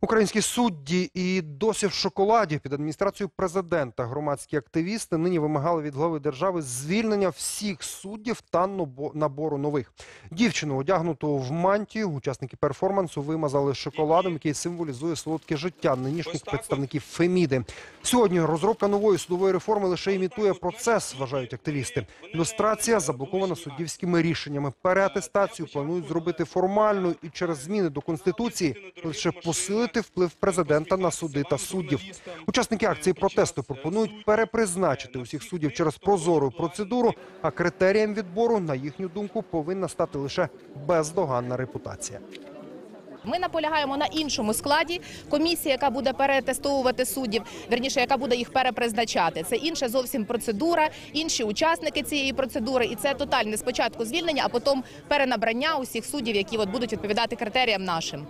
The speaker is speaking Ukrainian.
Українські судді і досі в шоколаді під адміністрацією президента громадські активісти нині вимагали від глави держави звільнення всіх суддів та набо- набору нових. Дівчину, одягнуту в мантію, учасники перформансу вимазали шоколадом, який символізує солодке життя нинішніх представників Феміди. Сьогодні розробка нової судової реформи лише імітує процес, вважають активісти. Люстрація заблокована суддівськими рішеннями. Переатестацію планують зробити формальною і через зміни до конституції лише посилити вплив президента на суди та суддів. Учасники акції протесту пропонують перепризначити усіх суддів через прозору процедуру. А критерієм відбору, на їхню думку, повинна стати лише бездоганна репутація. Ми наполягаємо на іншому складі. Комісія, яка буде перетестовувати суддів, верніше, яка буде їх перепризначати. Це інша зовсім процедура, інші учасники цієї процедури, і це тотальне спочатку звільнення, а потім перенабрання усіх суддів, які от будуть відповідати критеріям нашим.